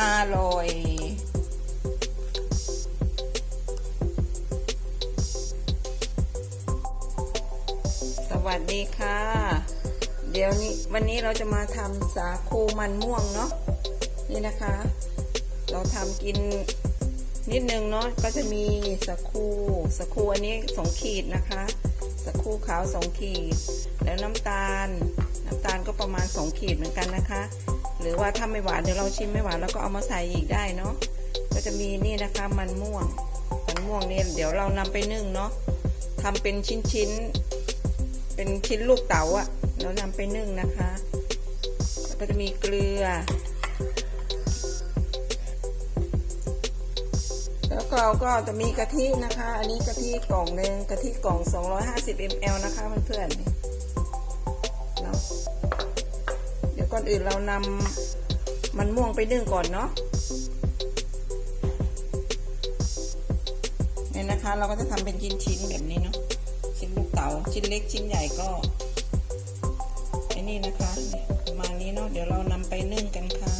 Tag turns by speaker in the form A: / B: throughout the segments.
A: อร่อยสวัสดีค่ะ เดี๋ยวนี้วันนี้เราจะมาทำสาคูมันม่วงเนาะนี่นะคะ เราทำกินนิดนึงเนาะก็จะมีสาคูสาคูอันนี้สองขีดนะคะสาคูขาวสองขีด แล้วน้ำตาล น้ำตาลก็ประมาณสองขีดเหมือนกันนะคะ หรือว่าถ้าไม่หวานเดี๋ยวเราชิมไม่หวานแล้วก็เอามาใส่อีกได้เนาะก็จะมีนี่นะคะมันม่วงมันม่วงเนี่ยเดี๋ยวเรานำไปนึ่งเนาะทำเป็นชิ้นๆเป็นชิ้นลูกเต๋าอะเรานำไปนึ่งนะคะแล้วก็จะมีเกลือ แล้วก็เราก็จะมีกะทินะคะ อันนี้กะทิกล่องหนึ่งกะทิกล่อง 250 ml นะคะเพื่อนๆ ก่อนอื่นเรานำมันม่วงไปนึ่งก่อนเนาะเนี่ยนะคะ เราก็จะทำเป็นชิ้นๆแบบนี้เนาะชิ้นลูกเต๋าชิ้นเล็กชิ้นใหญ่ก็ไอ้นี่นะคะประมาณนี้เนาะเดี๋ยวเรานำไปนึ่งกันค่ะ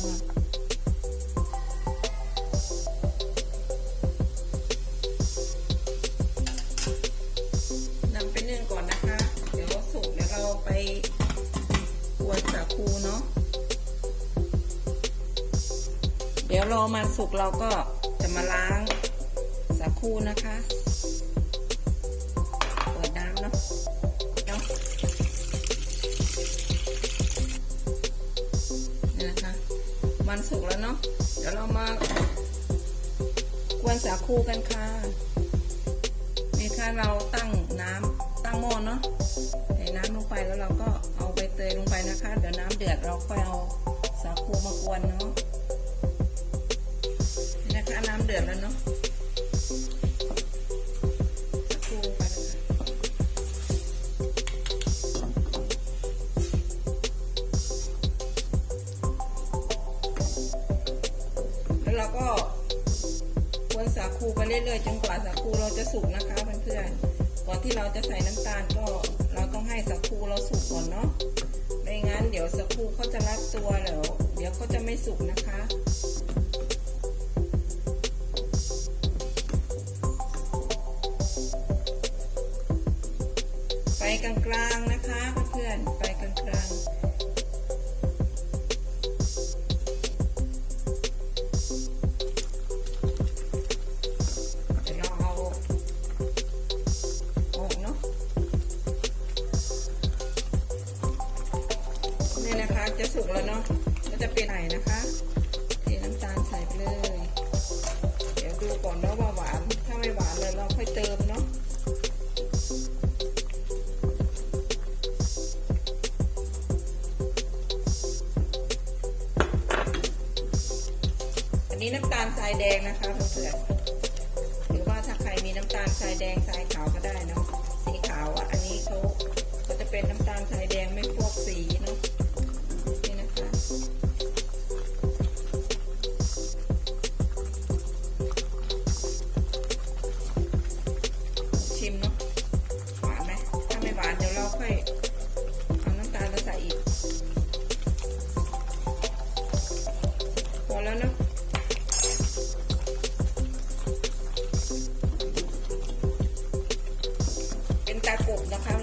A: นำไปนึ่งก่อนนะคะ เดี๋ยวสุกเดี๋ยวเราไป วนสาคูเนาะ เดี๋ยวรอมันสุกเราก็จะมาล้างสาคูนะคะ เปิดน้ำเนาะเนาะนี่นะคะ มันสุกแล้วเนาะ เดี๋ยวเรามากวนสาคูกันค่ะ นี่ค่ะเราตั้งน้ำตั้งหม้อเนาะ ดือดเราค่อยเอาสาคูมากวนเนาะนี่นะคะน้ำเดือดแล้วเนาะสาคูไปเลยค่ะแล้วเราก็กวนสาคูไปเรื่อยๆจนกว่าสาคูเราจะสุกนะคะเพื่อนๆก่อนที่เราจะใส่น้ำตาลก็ ตัวเดตัวแล้วเดี๋ยวเขาจะไม่สุกนะคะไฟกลางๆนะคะเพื่อนๆไฟกลางๆ จะสุกแล้วเนาะก็จะเป็นไหนนะคะเทน้ำตาลใส่ไปเลย เดี๋ยวดูก่อนเนาะว่าหวาน ถ้าไม่หวานเลยเราค่อยเติมเนาะอันนี้น้ำตาลทรายแดงนะคะเพื่อนๆหรือว่าถ้าใครมีน้ำตาลทรายแดงทรายขาวก็ได้เนาะ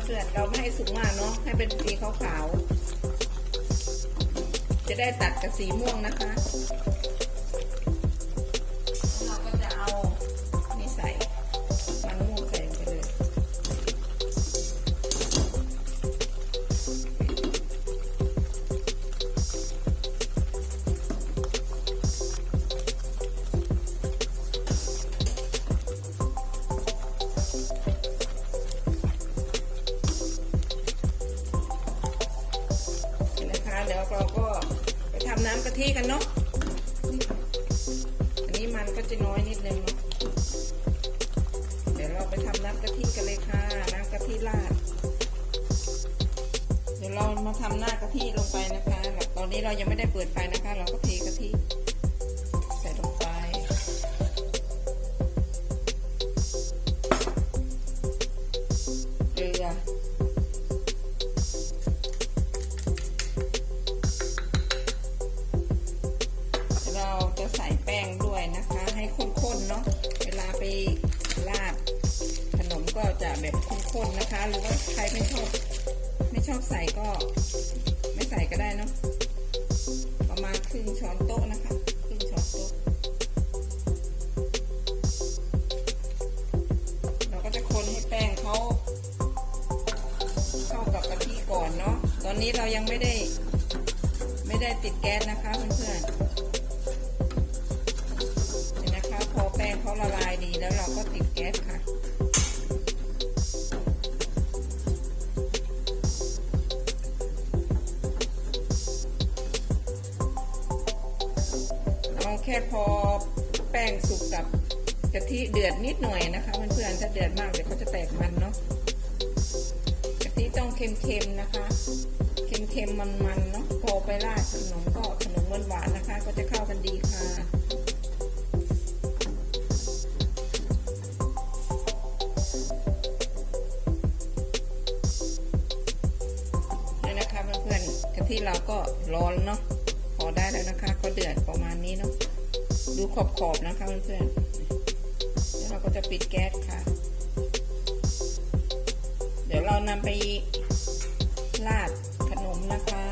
A: เพื่อนเราไม่ให้สุกมากเนาะให้เป็นสีขาวๆจะได้ตัดกับสีม่วงนะคะ กะทิกันเนาะ อันนี้มันก็จะน้อยนิดนึงเนาะ เดี๋ยวเราไปทำน้ำกะทิกันเลยค่ะ น้ำกะทิราด เดี๋ยวเรามาทำหน้ากะทิลงไปนะคะ ตอนนี้เรายังไม่ได้เปิดไฟนะคะ เราก็เทกะทิ ข้นๆนะคะ หรือว่าใครไม่ชอบ ไม่ชอบใส่ก็ ไม่ใส่ก็ได้เนาะประมาณครึ่งช้อนโต๊ะนะคะครึ่งช้อนโต๊ะเราก็จะคนให้แป้งเขาเข้ากับกะทิก่อนเนาะตอนนี้เรายังไม่ได้ ไม่ได้ติดแก๊สนะคะเพื่อนๆนนะคะพอแป้งเขาละลายดีแล้วเราก็ติด พอแป้งสุกกับกะทิเดือดนิดหน่อยนะคะเพื่อนๆถ้าเดือดมากเดี๋ยวเขาจะแตกมันเนาะกะทิต้องเค็มๆนะคะ เค็มๆมันๆเนาะพอไปราดขนมก็ขนมหวานๆนะคะ ก็จะเข้ากันดีค่ะนี่นะคะเพื่อนๆกะทิเราก็ร้อนเนาะพอได้แล้วนะคะ ก็เดือดประมาณนี้เนาะ ดูขอบๆนะคะเพื่อนๆแล้วเราก็จะปิดแก๊สค่ะ เดี๋ยวเรานำไปราดขนมนะคะ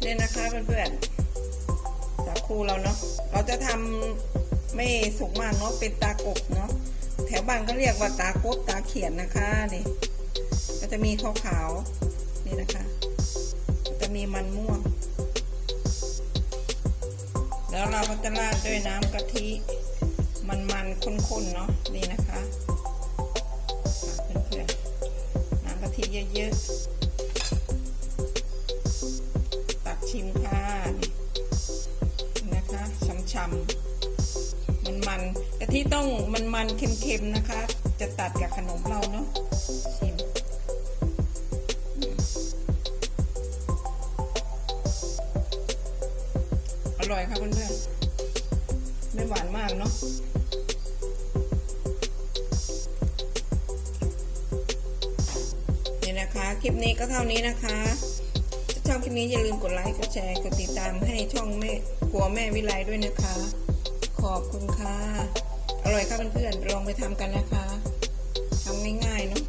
A: เนี่ยนะคะเพื่อนๆสาคูเราเนาะเราจะทำไม่สุกมากเนาะเป็นตากบเนาะแถวบ้านก็เรียกว่าตากบตาเขียนนะคะนี่ก็จะมีขาวๆนี่นะคะ จะมีมันม่วง แล้วเราก็จะราดด้วยน้ำกะทิ มันๆข้นๆเนาะนี่นะคะเพื่อนๆน้ำกะทิเยอะๆ ตักชิมค่ะนี่นะคะช่ำๆมันๆกะทิต้องมันๆเค็มๆนะคะ จะตัดกับขนมเราเนาะชิม ร่อยค่ะเพื่อนๆไม่หวานมากเนาะนี่นะคะ คลิปนี้ก็เท่านี้นะคะถ้าชอบคลิปนี้อย่าลืมกดไลค์กดแชร์กดติดตามให้ช่องแม่กลัวแม่วิไลด้วยนะคะ ขอบคุณค่ะ อร่อยค่ะเพื่อนๆลองไปทำกันนะคะทำง่ายๆเนาะ